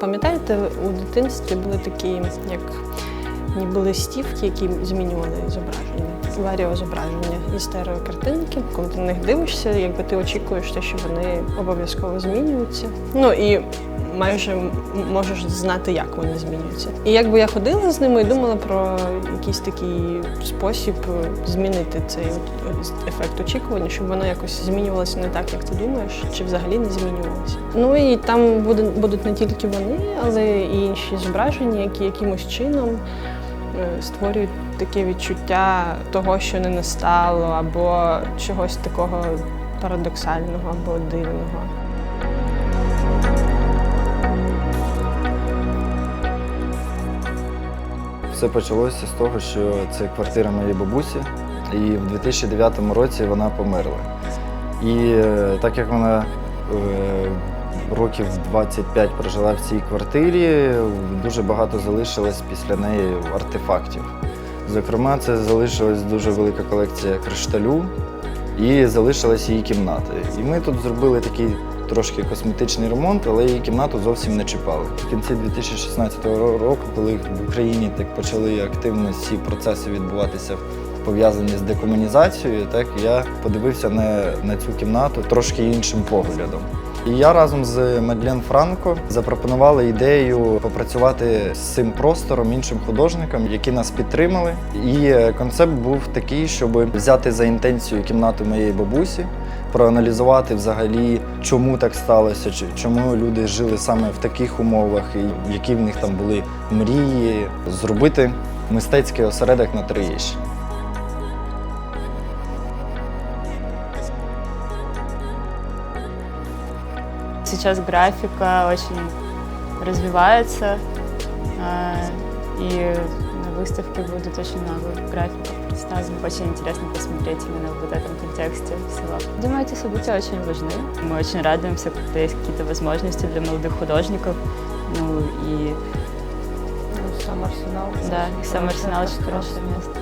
Пам'ятаєте, у дитинстві були такі, як ніби листівки, які змінювали зображення, варіозображення і стереокартинки. Коли ти на них дивишся, якби ти очікуєш те, що вони обов'язково змінюються. Ну і майже можеш знати, як вони змінюються. І якби я ходила з ними і думала про якийсь такий спосіб е, змінити цей от ефект очікування, щоб воно якось змінювалося не так, як ти думаєш, чи взагалі не змінювалося. Ну і там будуть не тільки вони, але і інші зображення, які якимось чином е, створюють таке відчуття того, що не настало, або чогось такого парадоксального або дивного. Все почалося з того, що це квартира моєї бабусі, і в 2009 році вона померла. І е, так як вона е, років 25 прожила в цій квартирі, дуже багато залишилось після неї артефактів. Зокрема, це залишилась дуже велика колекція кришталю і залишилась її кімната. І ми тут зробили такий трошки косметичний ремонт, але її кімнату зовсім не чіпали. В кінці 2016 ро- року, коли в Україні так почали активно ці процеси відбуватися, пов'язані з декомунізацією, так я подивився на, на цю кімнату трошки іншим поглядом. І я разом з Мадлен Франко запропонували ідею попрацювати з цим простором іншим художникам, які нас підтримали. І е, концепт був такий, щоб взяти за інтенцію кімнату моєї бабусі, проаналізувати взагалі, чому так сталося, чому люди жили саме в таких умовах, і які в них там були мрії, зробити мистецький осередок на Троєщині. Сейчас графика очень развивается, а, и на выставке будет очень много графиков представлено. Очень интересно посмотреть именно в вот этом контексте всего. Думаю, эти события очень важны. Мы очень радуемся, когда есть какие-то возможности для молодых художников. Ну и Сам арсенал. да, и сам арсенал очень хорошее место.